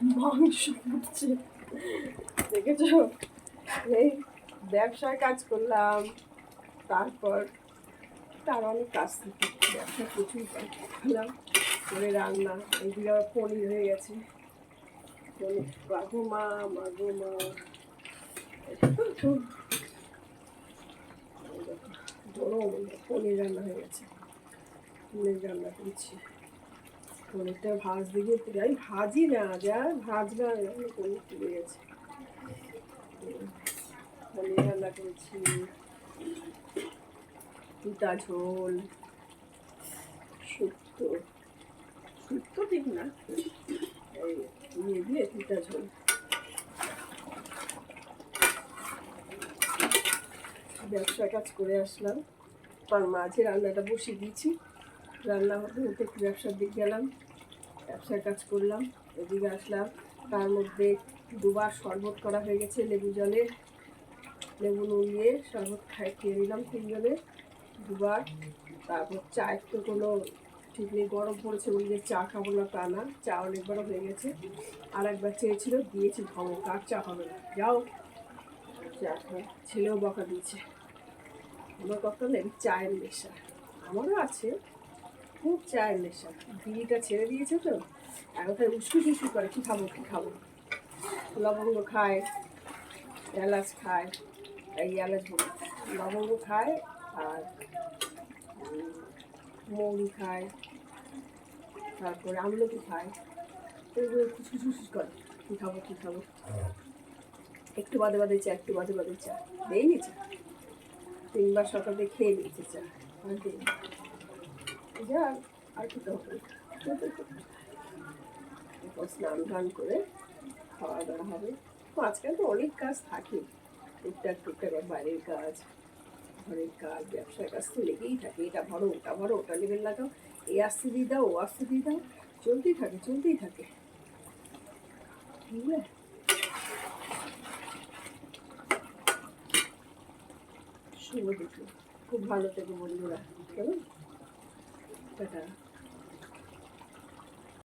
মাংস ফুটছে দেখেছ? এই ব্যবসায় কাজ করলাম। তারপর তার অনেক কাজ থাকে। ব্যবসা প্রচুর কাজ করলাম। করে রান্না আবার পনির হয়ে গেছে। মাগো মা মাগো মা। পনির রান্না হয়ে গেছে। পনির রান্না করছি। পনিরটা ভাজ দিকে আমি ভাজি না যা ভাজ না আমি পনির তুলে গেছে। রান্না করেছি দুটা ঝোল, শুক্তো। শুক্তো ঠিক না, এই ইয়ে দিয়ে দুটা ঝোল। ব্যবসা কাজ করে আসলাম। তার মাঝে রান্নাটা বসিয়ে দিয়েছি। রান্না হতে হতে একটু ব্যবসার দিক গেলাম, ব্যবসার কাজ করলাম, এদিকে আসলাম। তার মধ্যে দুবার শরবত করা হয়ে গেছে লেবু জলে। লেবু নুন দিয়ে শরবত খাই খেয়ে নিলাম তিনজনে দুবার। তারপর চায়ের তো কোনো ঠিক নেই, গরম পড়েছে বলে চা খাব না তা না, চা অনেকবারও হয়ে গেছে। আর একবার চেয়েছিল, দিয়েছি ধমক, আর চা হবে না, যাও। চা খাও ছেলেও বকা দিয়েছে। আমার কথা নেই চায়ের নেশা। আমারও আছে। খুব চায়ের নেশা বিড়িটা ছেড়ে দিয়েছে তো এখন তাই উস্কু উস্কু করে কী খাব কী খাব? লবঙ্গ খায়, এলাচ খায়, এই এলাচ লবঙ্গ খায় আর মৌরি খায়, তারপরে আমলকি খায়। এগুলো খুশি করে, কী খাব কী খাব? একটু বাদে বাদে চা, একটু বাদে বাদে চা। দেয়নি চা? তিনবার সকালে খেয়ে নিয়েছে চা। আর যা আর খেতে হবে না। স্নান টান করে খাওয়া দাওয়া হবে। আজকাল তো অনেক কাজ থাকে। টুকটাক টুকটাক বাইরের কাজ, ঘরের কাজ, ব্যবসার কাজ তো লেগেই থাকে। এটা ভরো ওটা ভরো ওটা লেবেল লাগাও। এই আসতে দিয়ে দাও, ও আসতে দিয়ে দাও। চলতেই থাকে চলতেই থাকে। বুঝলে শুভ দুপুর। খুব ভালো থেকো বন্ধুরা। 对的。